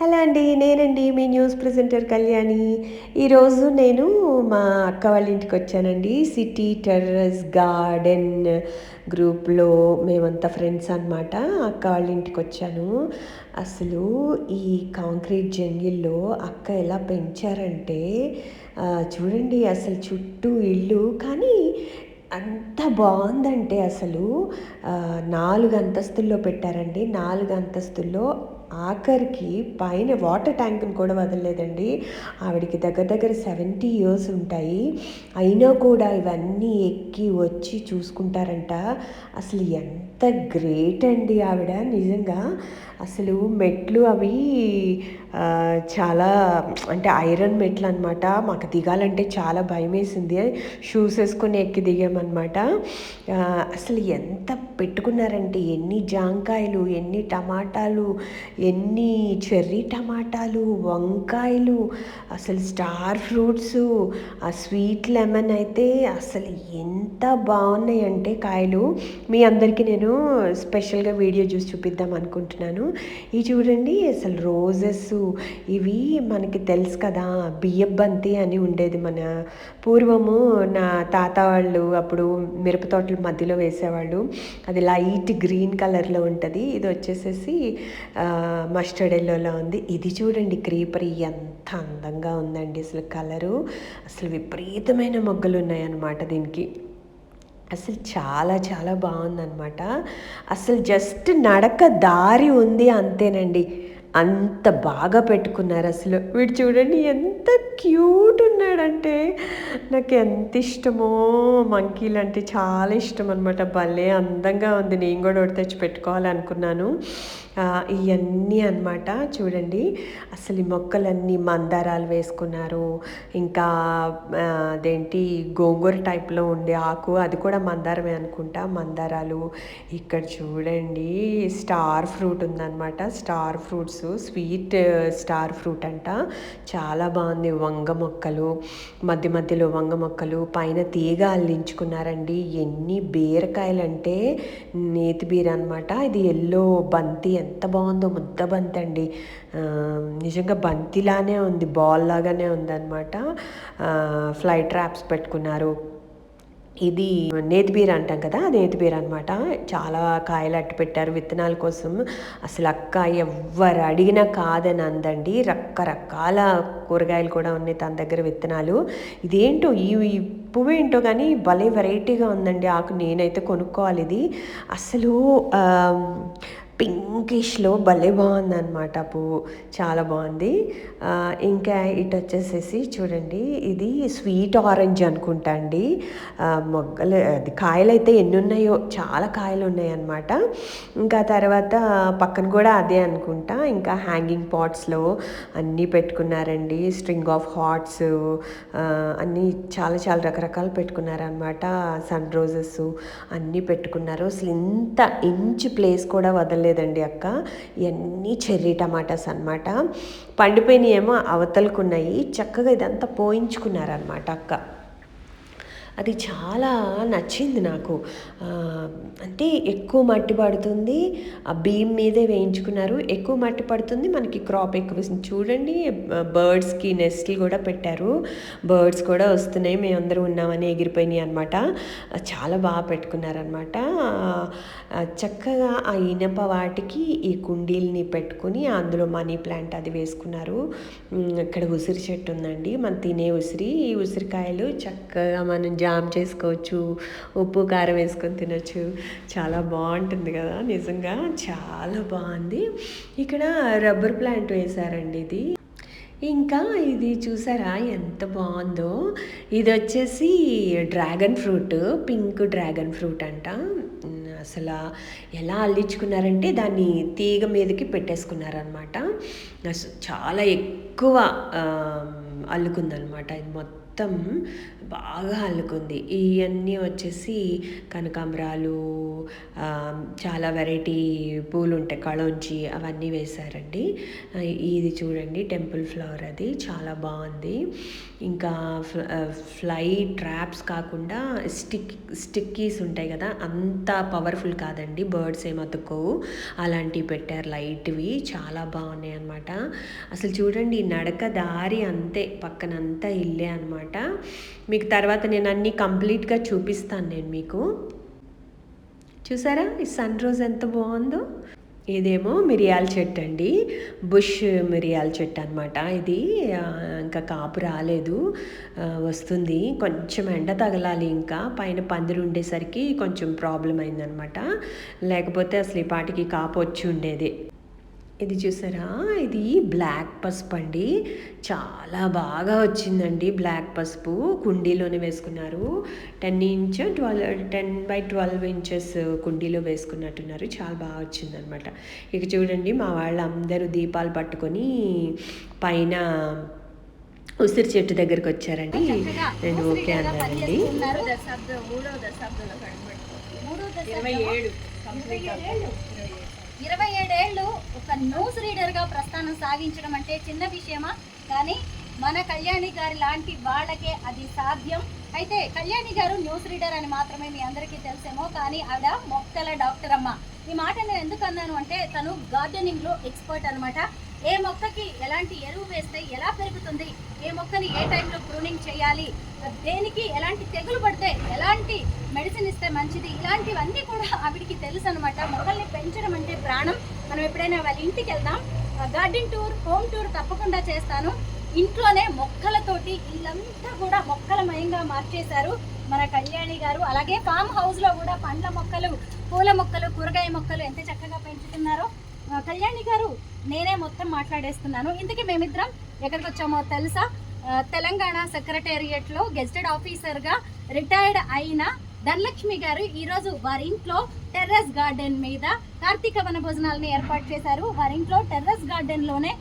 Hello అండి నేనండి మీ news presenter Kalyani. ఈరోజు నేను మా అక్క వాళ్ళ ఇంటికి వచ్చానండి. సిటీ టెర్రస్ గార్డెన్ గ్రూప్లో మేమంతా ఫ్రెండ్స్ అనమాట అక్క వాళ్ళ ఇంటికి వచ్చాను. అసలు ఈ కాంక్రీట్ జంగిల్లో అక్క ఎలా పెంచారంటే చూడండి అసలు చుట్టూ ఇల్లు కానీ అంత బాగుందంటే అసలు నాలుగు అంతస్తుల్లో పెట్టారండి. నాలుగు అంతస్తుల్లో ఆఖరికి పైన వాటర్ ట్యాంక్ని కూడా వదలలేదండి. ఆవిడకి దగ్గర దగ్గర సెవెంటీ ఇయర్స్ ఉంటాయి. అయినా కూడా ఇవన్నీ ఎక్కి వచ్చి చూసుకుంటారంట. అసలు ఎంత గ్రేట్ అండి ఆవిడ. నిజంగా అసలు మెట్లు అవి చాలా అంటే ఐరన్ మెట్లు అనమాట మాకు దిగాలంటే చాలా భయం వేసింది షూస్ వేసుకొని ఎక్కి దిగామన్నమాట అసలు ఎంత పెట్టుకున్నారంటే ఎన్ని జాంకాయలు ఎన్ని టమాటాలు ఎన్ని చెర్రీ టమాటాలు వంకాయలు అసలు స్టార్ ఫ్రూట్స్ ఆ స్వీట్ లెమన్ అయితే అసలు ఎంత బాగున్నాయంటే కాయలు. మీ అందరికీ నేను స్పెషల్గా వీడియో చూసి చూపిద్దాం అనుకుంటున్నాను. ఇవి చూడండి అసలు రోజెస్ ఇవి మనకి తెలుసు కదా బియ్యబంతి అని ఉండేది మన పూర్వము. నా తాత వాళ్ళు అప్పుడు మిరప తోటల మధ్యలో వేసేవాళ్ళు. అది లైట్ గ్రీన్ కలర్లో ఉంటుంది. ఇది వచ్చేసేసి మస్టర్డ్ ఎల్లోలో ఉంది. ఇది చూడండి క్రీపర్ ఎంత అందంగా ఉందండి అసలు కలరు. అసలు విపరీతమైన మొగ్గలు ఉన్నాయన్నమాట దీనికి. అసలు చాలా చాలా బాగుందన్నమాట. అసలు జస్ట్ నడక దారి ఉంది అంతేనండి. అంత బాగా పెట్టుకున్నారు అసలు. వీడు చూడండి ఎంత క్యూట్ ఉన్నాడంటే నాకు ఎంత ఇష్టమో. మంకీలు అంటే చాలా ఇష్టం అనమాట భలే అందంగా ఉంది. నేను కూడా ఒకటి తెచ్చి పెట్టుకోవాలనుకున్నాను. ఇవన్నీ అన్నమాట. చూడండి అసలు ఈ మొక్కలన్నీ మందారాలు వేసుకున్నారు. ఇంకా అదేంటి గోంగూర టైప్లో ఉండే ఆకు అది కూడా మందారమే అనుకుంటా. మందారాలు ఇక్కడ చూడండి స్టార్ ఫ్రూట్ ఉందన్నమాట. Star fruits sweet star fruit అంట. చాలా బాగుంది. వంగ మొక్కలు మధ్య మధ్యలో వంగ మొక్కలు పైన తీగ అల్లించుకున్నారండి. ఎన్ని బీరకాయలు అంటే నేతి బీర అనమాట ఇది ఎల్లో బంతి ఎంత బాగుందో ముద్ద బంతి అండి. నిజంగా బంతిలానే ఉంది బాల్ లాగానే ఉందన్నమాట. ఫ్లై ట్రాప్స్ పెట్టుకున్నారు. ఇది నేతిబీర అంటాం కదా నేతిబీర అనమాట చాలా కాయలు అట్టు పెట్టారు విత్తనాల కోసం. అసలు అక్క ఎవ్వరు అడిగినా కాదని అందండి. రకరకాల కూరగాయలు కూడా ఉన్నాయి తన దగ్గర విత్తనాలు. ఇదేంటో ఈ పువ్వు ఏంటో కానీ భలే వెరైటీగా ఉందండి. ఆకు నేనైతే కొనుక్కోవాలి ఇది. అసలు పింకిష్లో భలే బాగుందన్నమాట పువ్వు చాలా బాగుంది. ఇంకా ఇటు వచ్చేసేసి చూడండి ఇది స్వీట్ ఆరెంజ్ అనుకుంటా అండి. మొగ్గలు అది కాయలు అయితే ఎన్ని ఉన్నాయో చాలా కాయలు ఉన్నాయి అన్నమాట ఇంకా తర్వాత పక్కన కూడా అదే అనుకుంటా ఇంకా హ్యాంగింగ్ పాట్స్లో అన్నీ పెట్టుకున్నారండి. స్ట్రింగ్ ఆఫ్ హార్ట్స్ అన్నీ చాలా చాలా రకరకాలు పెట్టుకున్నారనమాట సన్ రోజెస్ అన్నీ పెట్టుకున్నారు. అసలు ఇంత ఇంచ్ ప్లేస్ కూడా లేదండి అక్క. ఇవన్నీ చెర్రీ టమాటాస్ అనమాట పండిపోయినాయి ఏమో అవతలకున్నాయి. చక్కగా ఇదంతా పోయించుకున్నారనమాట అక్క. అది చాలా నచ్చింది నాకు. అంటే ఎక్కువ మట్టి పడుతుంది ఆ బీమ్ మీదే వేయించుకున్నారు. ఎక్కువ మట్టి పడుతుంది మనకి క్రాప్ ఎక్కువ వస్తుంది చూడండి బర్డ్స్కి నెస్ట్లు కూడా పెట్టారు. బర్డ్స్ కూడా వస్తున్నాయి మేమందరూ ఉన్నామని ఎగిరిపోయినాయి అనమాట చాలా బాగా పెట్టుకున్నారనమాట చక్కగా ఆ ఇనప వాటికి ఈ కుండీల్ని పెట్టుకుని అందులో మనీ ప్లాంట్ అది వేసుకున్నారు. ఇక్కడ ఉసిరి చెట్టు ఉందండి. మనం తినే ఉసిరి. ఈ ఉసిరికాయలు చక్కగా మనం జామ్ చేసుకోవచ్చు ఉప్పు కారం వేసుకొని తినొచ్చు. చాలా బాగుంటుంది కదా నిజంగా చాలా బాగుంది. ఇక్కడ రబ్బర్ ప్లాంట్ వేశారండి ఇది. ఇంకా ఇది చూసారా ఎంత బాగుందో. ఇది వచ్చేసి dragon fruit pink dragon fruit అంట. అసలు ఎలా అల్లించుకున్నారంటే దాన్ని తీగ మీదకి పెట్టేసుకున్నారనమాట చాలా ఎక్కువ అల్లుకుందనమాట ఇది మొత్తం మొత్తం బాగా అల్లుకుంది. ఇవన్నీ వచ్చేసి కనకాంబరాలు చాలా వెరైటీ పూలు ఉంటాయి కళంచి అవన్నీ వేశారండి. ఇది చూడండి టెంపుల్ ఫ్లవర్ అది. చాలా బాగుంది. ఇంకా ఫ్ల- ఫ్లై ట్రాప్స్ కాకుండా స్టిక్ స్టిక్కీస్ ఉంటాయి కదా అంత పవర్ఫుల్ కాదండి. బర్డ్స్ ఏం అతుక్కోవు. అలాంటివి పెట్టారు లైట్వి. చాలా బాగున్నాయి అనమాట అసలు చూడండి నడక దారి అంతే. పక్కనంతా ఇల్లే అనమాట మీకు తర్వాత నేను అన్నీ కంప్లీట్గా చూపిస్తాను నేను మీకు. చూసారా? ఈ సన్ రోజ్ ఎంత బాగుందో? ఇదేమో మిరియాల చెట్టు అండి. బుష్ మిరియాల చెట్టు అనమాట ఇది ఇంకా కాపు రాలేదు. వస్తుంది. కొంచెం ఎండ తగలాలి ఇంకా. పైన పందిరి ఉండేసరికి కొంచెం ప్రాబ్లం అయిందనమాట లేకపోతే అసలు ఈ పాటికి కాపు వచ్చి ఉండేది. ఇది చూసారా? ఇది బ్లాక్ పసుపు అండి. చాలా బాగా వచ్చిందండి బ్లాక్ పసుపు. కుండీలోనే వేసుకున్నారు. Ten inch twelve ten by twelve inches కుండీలో వేసుకున్నట్టున్నారు. చాలా బాగా వచ్చిందనమాట ఇక చూడండి మా వాళ్ళందరూ దీపాలు పట్టుకొని పైన ఉసిరి చెట్టు దగ్గరికి వచ్చారండి. నేను ఓకే అన్నానండి ఇరవై న్యూస్ రీడర్గా ప్రస్థానం సాగించడం అంటే చిన్న విషయమా? కానీ మన కళ్యాణి గారి లాంటి వాళ్ళకే అది సాధ్యం. అయితే కళ్యాణి గారు న్యూస్ రీడర్ అని మాత్రమే మీ అందరికీ తెలుసేమో కానీ ఆవిడ మొక్కల డాక్టర్ అమ్మ. ఈ మాట నేను ఎందుకు అన్నాను అంటే తను గార్డెనింగ్లో ఎక్స్పర్ట్ అనమాట ఏ మొక్కకి ఎలాంటి ఎరువు వేస్తే ఎలా పెరుగుతుంది? ఏ మొక్కని ఏ టైంలో ప్రూనింగ్ చేయాలి? దేనికి ఎలాంటి తెగులు పడితే ఎలాంటి మెడిసిన్ ఇస్తే మంచిది? ఇలాంటివన్నీ కూడా ఆవిడికి తెలుసు అనమాట మొక్కల్ని పెంచడం అంటే ప్రాణం. మనం ఎప్పుడైనా వాళ్ళ ఇంటికి వెళ్దాం. గార్డెన్ టూర్ హోమ్ టూర్ తప్పకుండా చేస్తాను. ఇంట్లోనే మొక్కలతోటి ఇల్లంతా కూడా మొక్కలమయంగా మార్చేశారు మన కళ్యాణి గారు. అలాగే ఫామ్ హౌస్లో కూడా పండ్ల మొక్కలు పూల మొక్కలు కూరగాయ మొక్కలు ఎంత చక్కగా పెంచుతున్నారో. కళ్యాణి గారు నేనే మొత్తం మాట్లాడేస్తున్నాను. ఇంతకీ మేమిద్దరం ఎక్కడికి వచ్చామో తెలుసా? తెలంగాణ సెక్రటేరియట్లో గెస్టెడ్ ఆఫీసర్గా రిటైర్డ్ అయిన ధనలక్ష్మి గారు ఈరోజు వారి ఇంట్లో టెర్రస్ గార్డెన్ మీద కార్తీక వన భోజనాలని ఏర్పాటు చేశారు. వారి ఇంట్లో టెర్రస్ గార్డెన్లోనే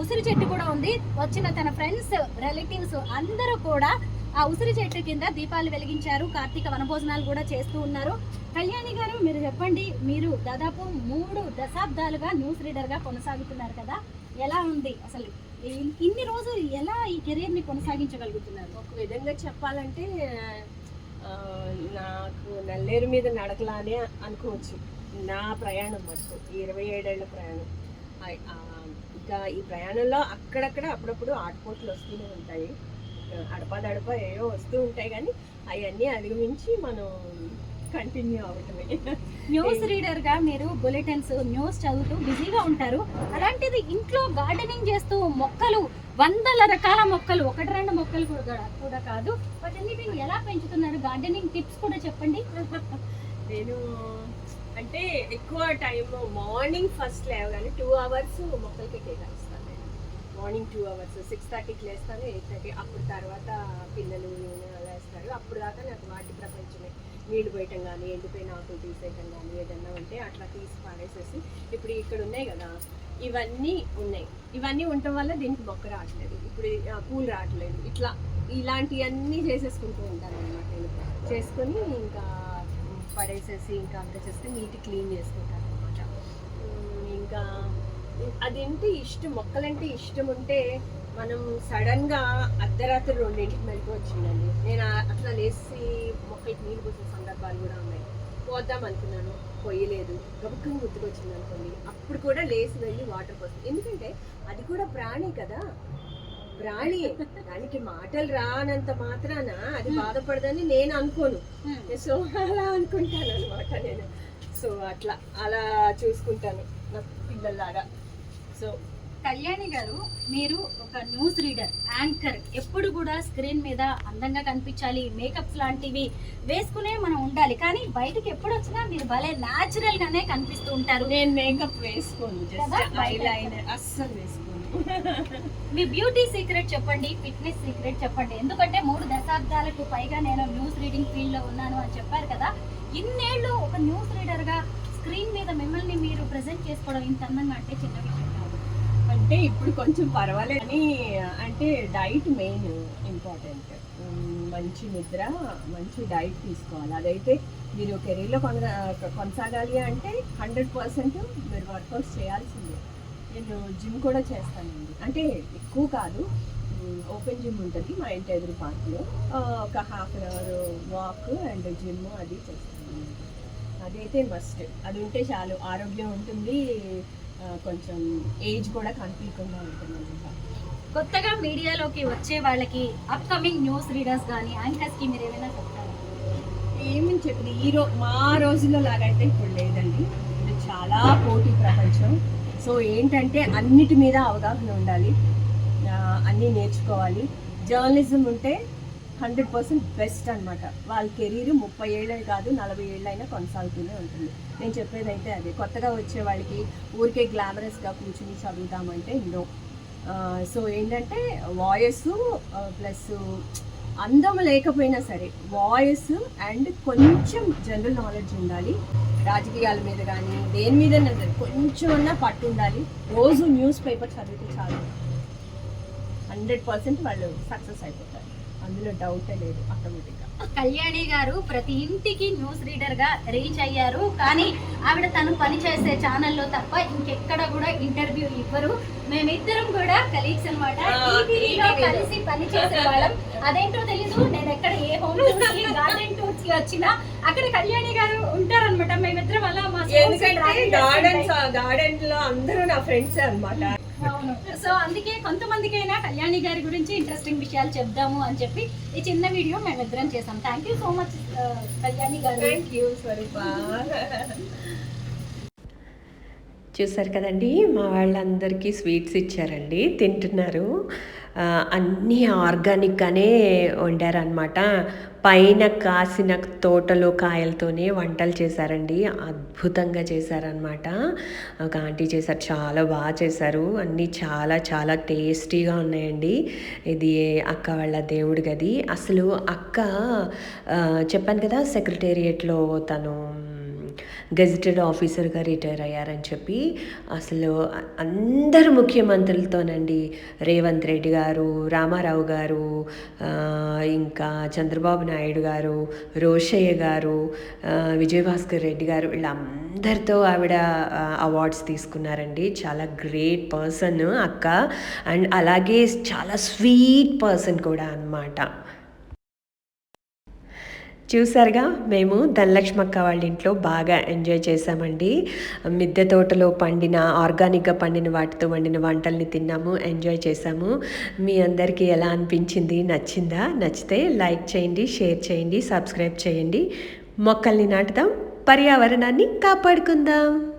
ఉసిరి చెట్టు కూడా ఉంది. వచ్చిన తన ఫ్రెండ్స్ రిలేటివ్స్ అందరూ కూడా ఆ ఉసిరి చెట్టు కింద దీపాలు వెలిగించారు. కార్తీక వనభోజనాలు కూడా చేస్తూ ఉన్నారు. కళ్యాణి గారు మీరు చెప్పండి మీరు దాదాపు మూడు దశాబ్దాలుగా న్యూస్ రీడర్గా కొనసాగుతున్నారు కదా. ఎలా ఉంది? అసలు ఇన్ని రోజులు ఎలా ఈ కెరీర్ని కొనసాగించగలుగుతున్నారు? ఒక విధంగా చెప్పాలంటే నాకు నల్లేరు మీద నడకలానే అనుకోవచ్చు. నా ప్రయాణం మటుకు ఇరవై ఏడేళ్ళ ప్రయాణం. ఇంకా ఈ ప్రయాణంలో అక్కడక్కడ అప్పుడప్పుడు ఆటపోట్లు వస్తూనే ఉంటాయి. అడపాదడప ఏవో వస్తూ ఉంటాయి కానీ అవన్నీ అధిగమించి మనం కంటిన్యూ అవటమే న్యూస్ రీడర్గా మీరు బులెటిన్స్ న్యూస్ చదువుతూ బిజీగా ఉంటారు. అలాంటిది ఇంట్లో గార్డెనింగ్ చేస్తూ మొక్కలు వందల రకాల మొక్కలు ఒకటి రెండు మొక్కలు కూడా కూడా కాదు. వాటన్నిటిని ఎలా పెంచుతున్నారు? గార్డెనింగ్ టిప్స్ కూడా చెప్పండి. నేను అంటే ఎక్కువ టైం మార్నింగ్ ఫస్ట్ లేవగానే టూ అవర్స్ మొక్కలకి కేటాయిస్తాను నేను. మార్నింగ్ టూ అవర్స్ సిక్స్ థర్టీకి లేస్తాను ఎయిట్ థర్టీ అప్పుడు తర్వాత పిల్లలు నేను అలా వేస్తారు అప్పుడు దాకా నాకు వాటి ప్రపంచమే. నీళ్ళు పోయటం కానీ ఎండిపోయిన ఆకులు తీసేయటం కానీ ఏదన్నా ఉంటే అట్లా తీసి పారేసేసి ఇప్పుడు ఇక్కడ ఉన్నాయి కదా ఇవన్నీ ఉన్నాయి. ఇవన్నీ ఉండటం వల్ల దీనికి మొక్క రావట్లేదు. ఇప్పుడు పూలు రావట్లేదు. ఇట్లా ఇలాంటివన్నీ చేసేసుకుంటూ ఉంటాను అనమాట నేను చేసుకొని ఇంకా పడేసేసి ఇంకా అంత చేస్తే నీట్ క్లీన్ చేసుకుంటాను అనమాట ఇంకా అదేంటి ఇష్టం? మొక్కలంటే ఇష్టం ఉంటే మనం సడన్గా అర్ధరాత్రి రెండింటికి మెలకు వచ్చిందండి. నేను అట్లా లేచి మొక్కలకి నీళ్ళు పోసిన సందర్భాలు కూడా ఉన్నాయి. పోద్దాం అనుకున్నాను పొయ్యలేదు గబుక్కని గుర్తుకొచ్చింది అనుకోండి. అప్పుడు కూడా లేచి వెళ్ళి వాటర్ పోస్తుంది ఎందుకంటే అది కూడా ప్రాణి కదా. ప్రాణి. దానికి మాటలు రానంత మాత్రాన అది బాధపడదని నేను అనుకోను. సో అలా అనుకుంటాను అనమాట నేను. సో అట్లా అలా చూసుకుంటాను నా పిల్లల్లాగా. సో కళ్యాణి గారు మీరు ఒక న్యూస్ రీడర్ యాంకర్. ఎప్పుడు కూడా స్క్రీన్ మీద అందంగా కనిపించాలి. మేకప్స్ లాంటివి వేసుకునే మనం ఉండాలి. కానీ బయటకి ఎప్పుడు వచ్చినా మీరు భలే న్యాచురల్ గానే కనిపిస్తూ ఉంటారు. నేను మేకప్ వేసుకోను. అస్సలు మీ బ్యూటీ సీక్రెట్ చెప్పండి ఫిట్నెస్ సీక్రెట్ చెప్పండి. ఎందుకంటే మూడు దశాబ్దాలకు పైగా నేను న్యూస్ రీడింగ్ ఫీల్డ్లో ఉన్నాను అని చెప్పారు కదా? ఇన్నేళ్ళు ఒక న్యూస్ రీడర్గా స్క్రీన్ మీద మిమ్మల్ని మీరు ప్రెజెంట్ చేసుకోవడం ఇంత అందంగా అంటే చిన్న విషయం అంటే ఇప్పుడు కొంచెం పర్వాలేదు. అని అంటే డైట్ మెయిన్ ఇంపార్టెంట్. మంచి నిద్ర మంచి డైట్ తీసుకోవాలి. అదైతే మీరు కెరీర్లో కొన కొనసాగాలి అంటే హండ్రెడ్ పర్సెంట్ మీరు వర్కౌట్స్ చేయాల్సిందే. నేను జిమ్ కూడా చేస్తానండి. అంటే ఎక్కువ కాదు ఓపెన్ జిమ్ ఉంటుంది మా ఇంటి ఎదురు పార్క్లో. ఒక half an hour walk and gym అది చేస్తాను. అదైతే మస్ట్. అది ఉంటే చాలు. ఆరోగ్యం ఉంటుంది. కొంచెం ఏజ్ కూడా కనిపించకుండా ఉంటుంది అనమాట కొత్తగా మీడియాలోకి వచ్చే వాళ్ళకి అప్కమింగ్ న్యూస్ రీడర్స్ కానీ యాంకర్స్కి మీరు ఏమైనా చెప్తారా? ఏమని చెప్పింది ఈ రో మా రోజుల్లో లాగైతే ఇప్పుడు లేదండి. ఇది చాలా పోటీ ప్రపంచం. సో ఏంటంటే అన్నిటి మీద అవగాహన ఉండాలి. అన్నీ నేర్చుకోవాలి. జర్నలిజం ఉంటే హండ్రెడ్ పర్సెంట్ బెస్ట్ అనమాట వాళ్ళ కెరీర్ ముప్పై ఏళ్ళే కాదు నలభై ఏళ్ళైనా కొనసాగుతూనే ఉంటుంది. నేను చెప్పేది అయితే అదే. కొత్తగా వచ్చే వాళ్ళకి ఊరికే గ్లామరస్గా కూర్చుని చదువుతామంటే నో. సో ఏంటంటే వాయిస్ ప్లస్ అందం లేకపోయినా సరే వాయిస్ అండ్ కొంచెం జనరల్ నాలెడ్జ్ ఉండాలి. రాజకీయాల మీద కానీ దేని మీద కొంచెం అన్నా పట్టు ఉండాలి. రోజు న్యూస్ పేపర్ చదివితే చాలు. హండ్రెడ్ పర్సెంట్ వాళ్ళు సక్సెస్ అయిపోతారు. అందులో డౌటే లేదు ఆటోమేటిక్గా కళ్యాణి గారు ప్రతి ఇంటికి న్యూస్ రీడర్గా రీచ్ అయ్యారు. కానీ ఆవిడ తను పనిచేసే ఛానల్లో తప్ప ఇంకెక్కడ కూడా ఇంటర్వ్యూ ఇవ్వరు. మేమిద్దరం కూడా కలీగ్స్ అనమాట. కలిసి పనిచేసే వాళ్ళం. అదేంటో తెలీదు. నేను ఎక్కడ ఏ హోమ్ గార్డెన్ టూర్స్కి వచ్చినా అక్కడ కళ్యాణి గారు ఉంటారన్నమాట. మేమిద్దరం అలా మా గార్డెన్స్ చేస్తుంటాయి. గార్డెన్లో అందరూ నా ఫ్రెండ్స్ అన్నమాట. అవును సో అందుకే కొంతమందికైనా కళ్యాణి గారి గురించి ఇంట్రెస్టింగ్ విషయాలు చెప్దాము అని చెప్పి ఈ చిన్న వీడియో మేమిద్దరం చేసాం thank you so much Kalyani గారు. Thank you Swaroopa. చూసారు కదండి మా వాళ్ళందరికీ స్వీట్స్ ఇచ్చారండి. తింటున్నారు. అన్నీ ఆర్గానిక్గానే వండారనమాట పైన కాసిన తోటలో కాయలతోనే వంటలు చేశారండి. అద్భుతంగా చేశారనమాట ఒక ఆంటీ చేశారు చాలా బాగా చేశారు. అన్నీ చాలా చాలా టేస్టీగా ఉన్నాయండి. ఇది అక్క వాళ్ళ దేవుడి గది. అసలు అక్క చెప్పాను కదా సెక్రటేరియట్లో తను గెజిటెడ్ ఆఫీసర్గా రిటైర్ అయ్యారని చెప్పి అసలు అందరు ముఖ్యమంత్రులతోనండి రేవంత్ రెడ్డి గారు రామారావు గారు ఇంకా చంద్రబాబు నాయుడు గారు రోషయ్య గారు విజయభాస్కర్ రెడ్డి గారు వీళ్ళందరితో ఆవిడ అవార్డ్స్ తీసుకున్నారండి. చాలా గ్రేట్ పర్సన్ అక్క. అండ్ అలాగే చాలా స్వీట్ పర్సన్ కూడా అన్నమాట. చూసారుగా మేము ధనలక్ష్మక్క వాళ్ళ ఇంట్లో బాగా ఎంజాయ్ చేసామండి మిద్దె తోటలో పండిన ఆర్గానిక్గా పండిన వాటితో వండిన వంటల్ని తిన్నాము ఎంజాయ్ చేసాము మీ అందరికీ ఎలా అనిపించింది? నచ్చిందా? నచ్చితే లైక్ చేయండి షేర్ చేయండి సబ్స్క్రైబ్ చేయండి. మొక్కల్ని నాటుదాం పర్యావరణాన్ని కాపాడుకుందాం.